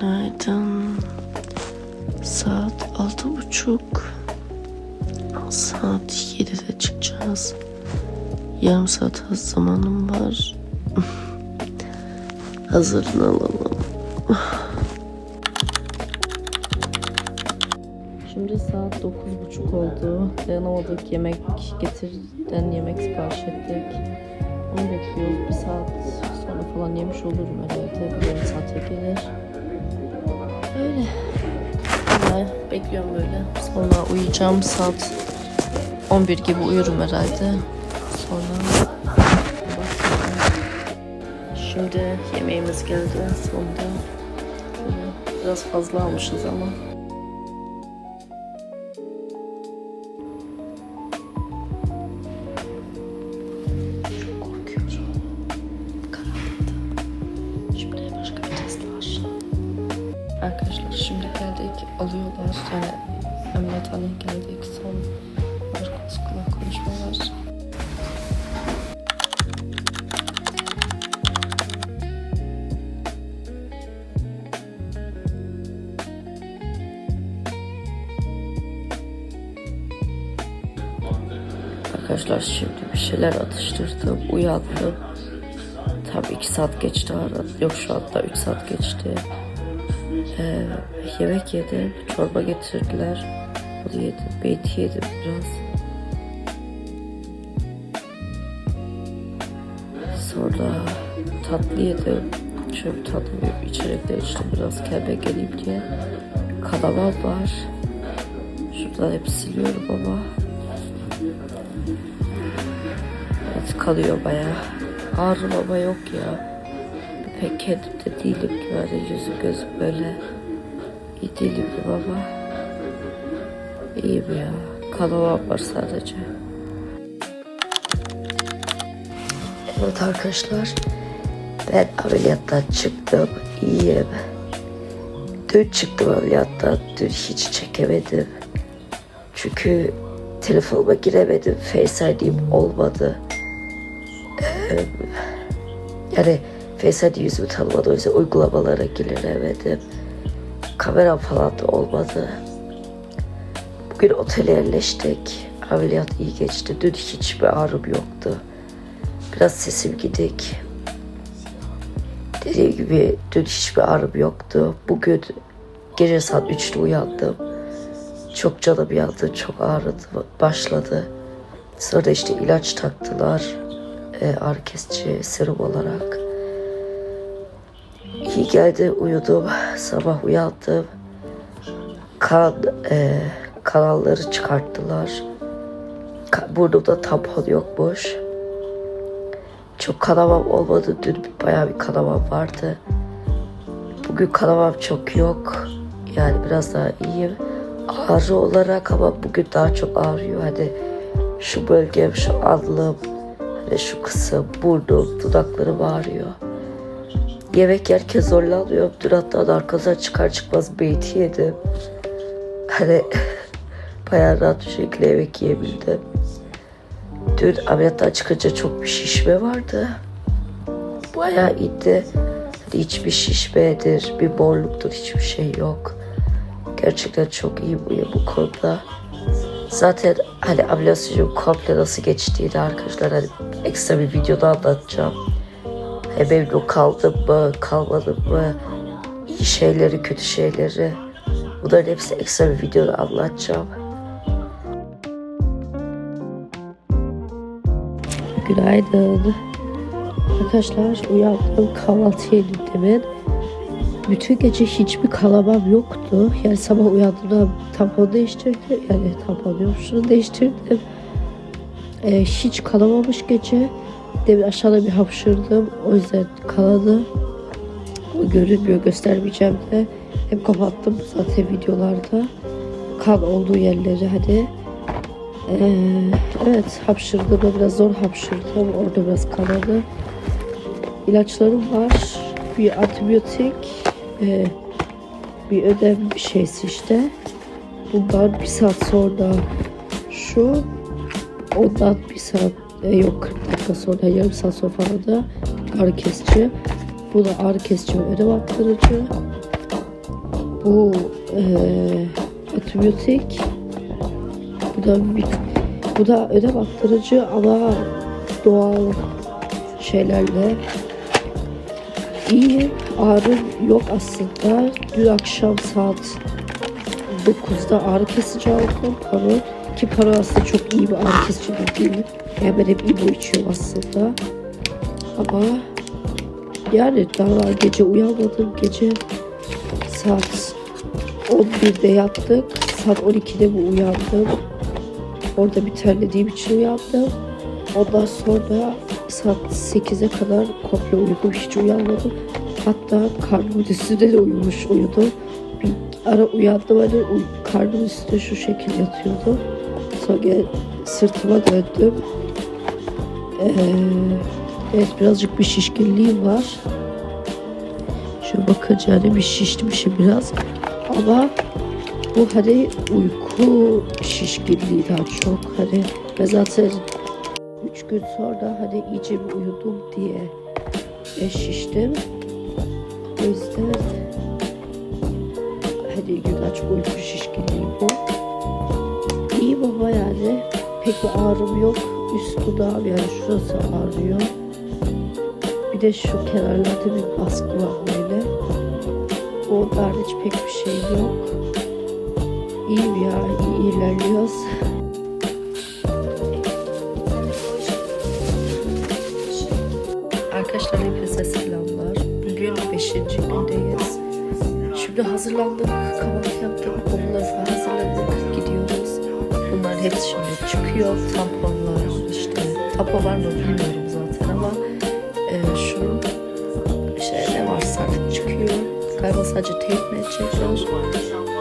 Günaydın. Saat altı buçuk. Saat yedide çıkacağız. Yarım saat az zamanım var. Hazırlanalım. Şimdi saat dokuz buçuk oldu. Dayanamadık yemek getirden yemek sipariş ettik. Onu bekliyoruz. Bir saat sonra falan yemiş olurum herhalde. Bir yarım saate gelir. Öyle. Bekliyorum böyle. Sonra uyuyacağım. Saat 11 gibi uyurum herhalde. Sonra Şimdi yemeğimiz geldi sonunda. Biraz fazla almışız ama. Arkadaşlar şimdi geldik. Alıyorlar. Yani ameliyathaneye geldik. Son kulak konuşmalar. Arkadaşlar şimdi bir şeyler atıştırdım, uyandım. Tam iki saat geçti aradı. Yok şu anda üç saat geçti. Ee, yemek yedim, çorba getirdiler. Onu yedim, beyti yedim biraz. Sonra tatlı yedim. Şöyle bir tatlı bir içecekler içtim biraz kendime geleyim diye. Kanaman var. Şuradan hep siliyorum ama. Evet kalıyor bayağı. Ağrım ama yok ya. Pek kendimde değilim ki böyle yüzüm gözüm böyle. İyi değilim ama. İyiyim ya. Kanamam var sadece. Evet arkadaşlar. Ben ameliyattan çıktım. İyiyim. Dün çıktım ameliyattan. Dün hiç çekemedim. Çünkü telefonuma giremedim. Face ID'm olmadı. Yani Face ID yüzümü tanımadı. O yüzden uygulamalara giremedim. Kameram falan da olmadı. Bugün otele yerleştik. Ameliyat iyi geçti. Dün hiçbir ağrım yoktu. Biraz sesim gidik. Dediğim gibi dün hiçbir ağrım yoktu. Bugün gece saat 3'te uyandım. Çok canım yandı, çok ağrıdı, başladı. Sonra işte ilaç taktılar. E, ağrı kesici serum olarak. İyi geldi, uyudum. Sabah uyandım. Kan, e, kanalları çıkarttılar. Ka- Burnumda tampon yokmuş. Çok kanamam olmadı. Dün bayağı bir kanamam vardı. Bugün kanamam çok yok. Yani biraz daha iyiyim. Ağrı olarak ama bugün daha çok ağrıyor. Hani şu bölgem, şu alnım, hani şu kısım, burnum, dudaklarım ağrıyor. Yemek yerken zorlanıyorum. Dün hatta narkozdan çıkar çıkmaz beyti yedim. Hani bayağı rahat bir şekilde yemek yiyebildim. Dün ameliyattan çıkınca çok bir şişme vardı. Bayağı iyiydi. Hani hiçbir şişmedir, bir morluktur, hiçbir şey yok. Gerçekten çok iyi bu bu konuda. Zaten hani ameliyat sürecim komple nasıl geçtiğini arkadaşlar hani ekstra bir videoda anlatacağım. Hem memnun kaldım mı, kalmadım mı, iyi şeyleri, kötü şeyleri. Bunların hepsi ekstra bir videoda anlatacağım. Günaydın. Arkadaşlar uyandım kahvaltı yedim demin. Bütün gece hiçbir kalamam yoktu. Yani sabah uyandığımda tampon değiştirdim. Yani tampon yok şunu değiştirdim. Ee, hiç kalamamış gece. Demin aşağıda bir hapşırdım. O yüzden kaladı. O görünmüyor göstermeyeceğim de. Hem kapattım zaten videolarda. Kan olduğu yerleri hani. Ee, evet hapşırdım. Biraz zor hapşırdım. Orada biraz kanadı. İlaçlarım var. Bir antibiyotik. e, bir ödem bir şeysi işte. Bundan bir saat sonra şu. Ondan bir saat e, yok 40 dakika sonra yarım saat sonra falan da ağrı kesici. Bu da ağrı kesici ve ödem attırıcı. Bu eee antibiyotik. Bu da bu da ödem attırıcı ama doğal şeylerle iyi ağrım yok aslında. Dün akşam saat 9'da ağrı kesici aldım paro. Ki paro aslında çok iyi bir ağrı kesici değil. Yani ben hep ibo içiyorum aslında. Ama yani daha gece uyanmadım. Gece saat 11'de yattık. Saat 12'de bu uyandım. Orada bir terlediğim için uyandım. Ondan sonra saat 8'e kadar komple uyudum. Hiç uyanmadım. Hatta karnımın üstünde de uyumuş uyudum. Bir ara uyandım hani karnımın üstünde şu şekil yatıyordu. Sonra sırtıma döndüm. Ee, evet birazcık bir şişkinliğim var. Şöyle bakınca hani bir şişmişim biraz. Ama bu hani uyku şişkinliği daha çok. Hani ben zaten üç gün sonra hani iyice bir uyudum diye e, şiştim. O yüzden hani gün çok uyku şişkinliği bu. İyiyim ama yani pek bir ağrım yok. Üst dudağım yani şurası ağrıyor. Bir de şu kenarlarda bir baskı var böyle. O hariç pek bir şey yok. İyiyim ya, iyi ilerliyoruz. Arkadaşlar hepinize selamlar. Bugün 5. gündeyiz. Şimdi hazırlandık, kahvaltı yaptık, falan hazırladık, gidiyoruz. Bunlar hepsi şimdi çıkıyor, tamponlar Tampon var mı bilmiyorum zaten ama e, şu şey ne varsa artık çıkıyor. Galiba sadece teyp edecekler.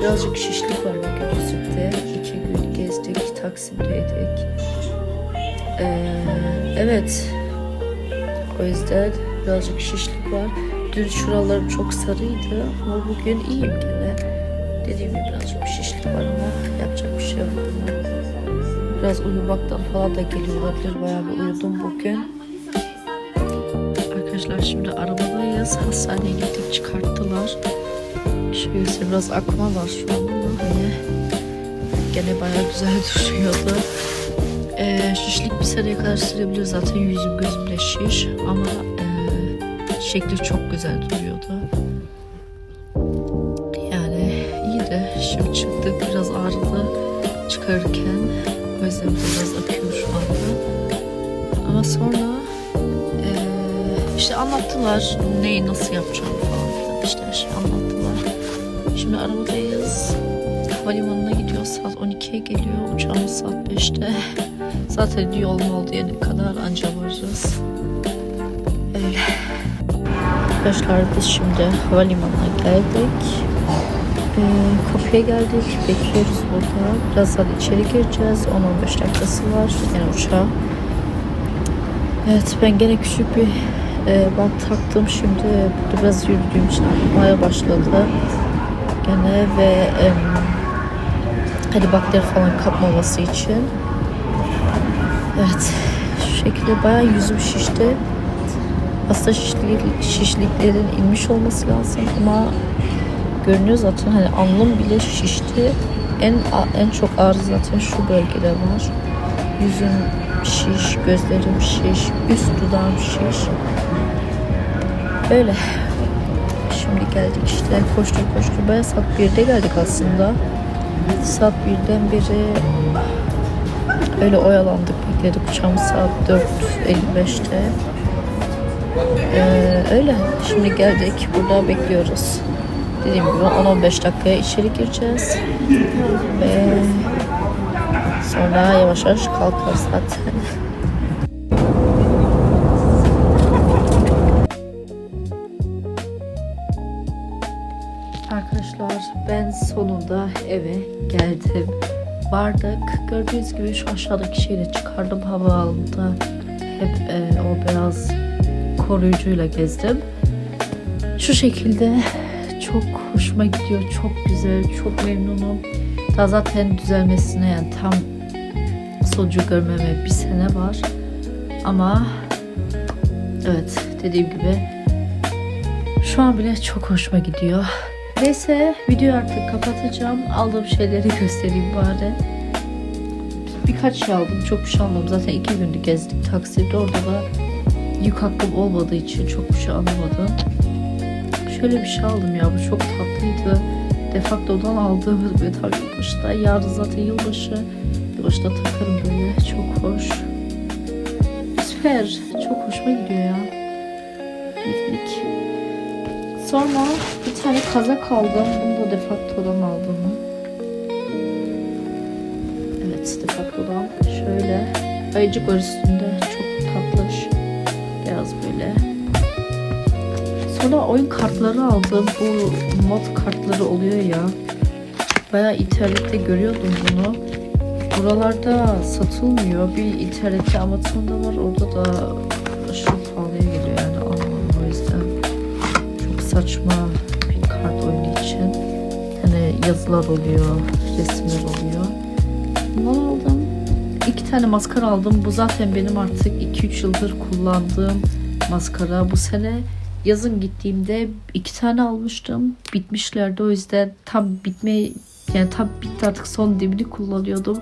Birazcık şişlik var bugün yüzükte. İki gün gezdik, Taksim'deydik. Ee, evet, o yüzden birazcık şişlik var. Dün şuralarım çok sarıydı ama bugün iyiyim gene. Dediğim gibi birazcık bir şişlik var ama yapacak bir şey yok. Biraz uyumaktan falan da geliyor olabilir. Bayağı bir uyudum bugün. Arkadaşlar şimdi arabadayız. Hastaneye gittik çıkarttılar. Şöyle biraz akma var şu an ama hani gene bayağı güzel duruyordu. Ee, şişlik bir seneye kadar sürebilir zaten yüzüm gözümde şiş ama e, şekli çok güzel duruyordu. Yani iyiydi. Şimdi çıktık biraz ağrıdı çıkarırken. Yüzden biraz akıyor şu anda. Ama sonra e, işte anlattılar neyi nasıl yapacağım falan işte her şeyi anlattılar. Şimdi arabadayız. Havalimanına gidiyoruz. Saat 12'ye geliyor. Uçağımız saat 5'te. Zaten yolum oldu yani kadar anca varacağız. Öyle. Arkadaşlar biz şimdi havalimanına geldik. Ee, kapıya geldik. Bekliyoruz burada. Birazdan içeri gireceğiz. 10-15 dakikası var. Yani uçağa. Evet ben gene küçük bir e, bant taktım. Şimdi burada biraz yürüdüğüm için akmaya başladı. Gene ve em, hani bakteri falan kapmaması için. Evet. Şu şekilde bayağı yüzüm şişti. Aslında şişlik, şişliklerin inmiş olması lazım ama görünüyor zaten hani alnım bile şişti. En en çok ağrı zaten şu bölgede var. Yüzüm şiş, gözlerim şiş, üst dudağım şiş. Böyle. Şimdi geldik işte koştur koştur. Bayağı saat 1'de geldik aslında. Saat 1'den beri öyle oyalandık bekledik. Uçağımız saat 4.55'te. Ee, öyle. Şimdi geldik. Burada bekliyoruz. Dediğim gibi 10-15 dakikaya içeri gireceğiz. Ve sonra yavaş yavaş kalkarız zaten. Arkadaşlar ben sonunda eve geldim. Vardık. Gördüğünüz gibi şu aşağıdaki şeyle çıkardım havaalanında. Hep e, o beyaz koruyucuyla gezdim. Şu şekilde çok hoşuma gidiyor. Çok güzel, çok memnunum. Daha zaten düzelmesine yani tam sonucu görmeme bir sene var. Ama evet dediğim gibi şu an bile çok hoşuma gidiyor. Neyse videoyu artık kapatacağım. Aldığım şeyleri göstereyim bari. Birkaç şey aldım. Çok bir şey almadım. Zaten iki gündü gezdik takside. Orada da yük hakkım olmadığı için çok bir şey alamadım. Şöyle bir şey aldım ya. Bu çok tatlıydı. Defakto'dan aldığımız metal yılbaşıda. Yarın zaten yılbaşı. Yılbaşıda takarım böyle. Çok hoş. Süper. Çok hoşuma gidiyor ya. Piknik. Sonra bir tane kazak aldım. Bunu da Defakto'dan aldım. Evet Defakto'dan. Şöyle. Ayıcık var üstünde. Çok Sonra oyun kartları aldım. Bu mod kartları oluyor ya. Bayağı internette görüyordum bunu. Buralarda satılmıyor. Bir internette Amazon'da var. Orada da aşırı pahalıya geliyor yani almam o yüzden. Çok saçma bir kart oyunu için. Hani yazılar oluyor, resimler oluyor. Bundan aldım. İki tane maskara aldım. Bu zaten benim artık 2-3 yıldır kullandığım maskara. Bu sene yazın gittiğimde iki tane almıştım. Bitmişlerdi o yüzden tam bitme yani tam bitti artık son dibini kullanıyordum.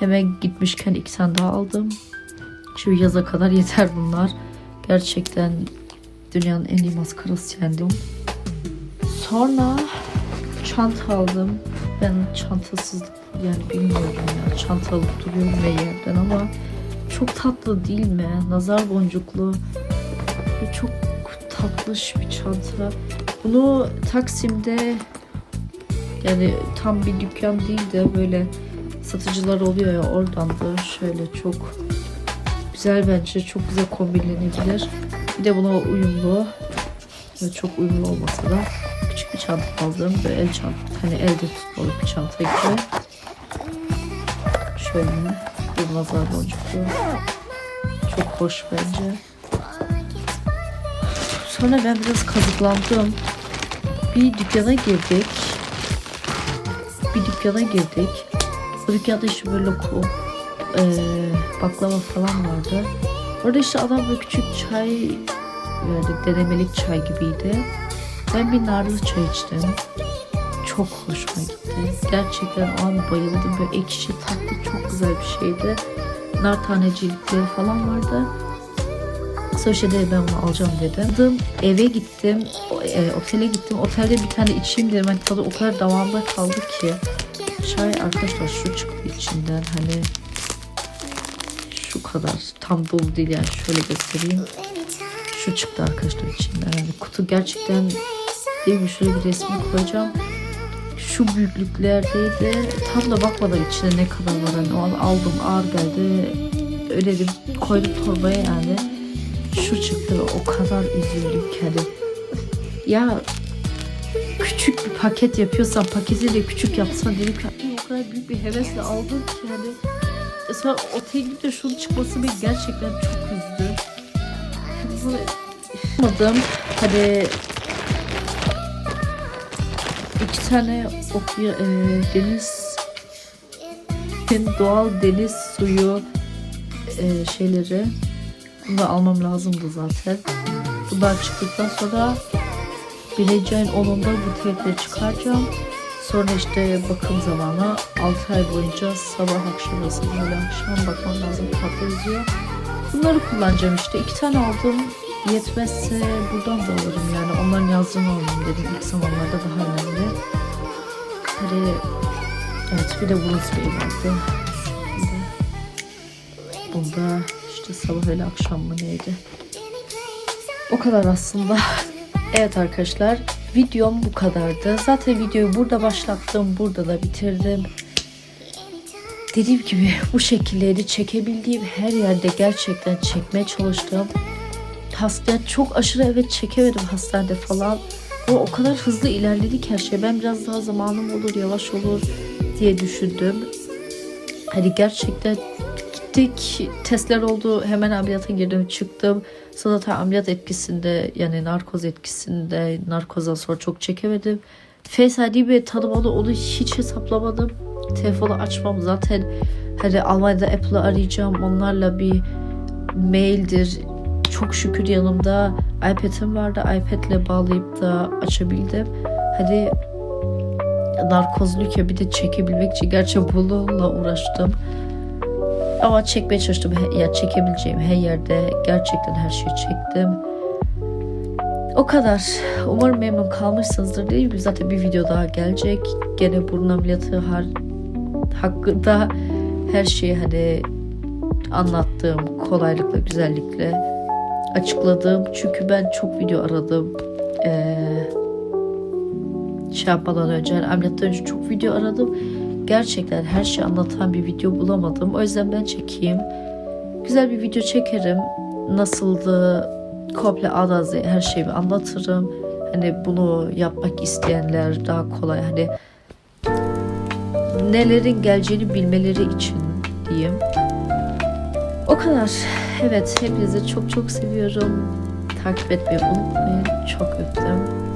Hemen gitmişken iki tane daha aldım. Şu yaza kadar yeter bunlar. Gerçekten dünyanın en iyi maskarası yendim. Sonra çanta aldım. Ben çantasız yani bilmiyorum ya. Çanta alıp duruyorum ve yerden ama çok tatlı değil mi? Nazar boncuklu çok tatlış bir çanta. Bunu Taksim'de yani tam bir dükkan değil de böyle satıcılar oluyor ya oradan da şöyle çok güzel bence çok güzel kombinlenebilir. Bir de buna uyumlu ve çok uyumlu olmasa da küçük bir çanta aldım. Böyle el çanta hani elde tutmalı bir çanta gibi. Şöyle bir nazar boncuklu. Çok hoş bence. Sonra ben biraz kazıklandım. Bir dükkana girdik. Bir dükkana girdik. Bu dükkanda işte böyle lokum, eee, baklava falan vardı. Orada işte adam böyle küçük çay verdi. Denemelik çay gibiydi. Ben bir narlı çay içtim. Çok hoşuma gitti. Gerçekten o an bayıldım. Böyle ekşi tatlı çok güzel bir şeydi. Nar tanecilikleri falan vardı. Dedi ben bunu alacağım dedim. Aldım, eve gittim, e, otele gittim. Otelde bir tane içeyim dedim. Hani tadı o kadar damağımda kaldı ki. Çay arkadaşlar şu çıktı içinden hani şu kadar tam dolu değil yani şöyle göstereyim. Şu çıktı arkadaşlar içinden. Yani kutu gerçekten değil mi? Şöyle bir resmi koyacağım. Şu büyüklüklerdeydi. Tam da bakmadan içine ne kadar var. Hani o an aldım ağır geldi. Öyle bir koydum torbaya yani şu çıktı o kadar üzüldüm ki hani ya küçük bir paket yapıyorsan paketi de küçük yapsan dedim ki "Ay, o kadar büyük bir hevesle aldım ki hani E sonra otele gidip de şunun çıkması beni gerçekten çok üzdü. Böyle yapmadım. Hani iki tane okya, e, deniz doğal deniz suyu e, şeyleri bunu da almam lazımdı zaten. Bunlar çıktıktan sonra ayın 10'unda bu teypleri çıkaracağım. Sonra işte bakım zamanı 6 ay boyunca sabah akşam arası böyle akşam bakmam lazım tatlı yazıyor. Bunları kullanacağım işte. iki tane aldım. Yetmezse buradan da alırım yani. Onların yazdığını alayım dedim. İlk zamanlarda daha önemli. Hani evet bir de burun spreyi vardı. Bunda işte sabah öyle akşam mı neydi? O kadar aslında. Evet arkadaşlar videom bu kadardı. Zaten videoyu burada başlattım. Burada da bitirdim. Dediğim gibi bu şekilleri çekebildiğim her yerde gerçekten çekmeye çalıştım. Hastane çok aşırı evet çekemedim hastanede falan. O o kadar hızlı ilerledi ki her şey. Ben biraz daha zamanım olur, yavaş olur diye düşündüm. Hani gerçekten gittik, testler oldu. Hemen ameliyata girdim, çıktım. Sonra zaten ameliyat etkisinde yani narkoz etkisinde narkozdan sonra çok çekemedim. Face ve tanımalı onu hiç hesaplamadım. Telefonu açmam zaten hani Almanya'da Apple'ı arayacağım. Onlarla bir maildir. Çok şükür yanımda iPad'im vardı. iPad'le bağlayıp da açabildim. Hani narkozluyken bir de çekebilmek için gerçi bununla uğraştım. Ama çekmeye çalıştım. Ya çekebileceğim her yerde gerçekten her şeyi çektim. O kadar. Umarım memnun kalmışsınızdır. Dediğim gibi zaten bir video daha gelecek. Gene burun ameliyatı har hakkında her şeyi hani anlattığım kolaylıkla, güzellikle açıkladığım. Çünkü ben çok video aradım. Ee, şey yapmadan önce, yani ameliyattan önce çok video aradım. Gerçekten her şeyi anlatan bir video bulamadım. O yüzden ben çekeyim. Güzel bir video çekerim. Nasıldı, komple A'dan Z'ye her şeyi anlatırım. Hani bunu yapmak isteyenler daha kolay hani nelerin geleceğini bilmeleri için diyeyim. O kadar. Evet, hepinizi çok çok seviyorum. Takip etmeyi unutmayın. Çok öptüm.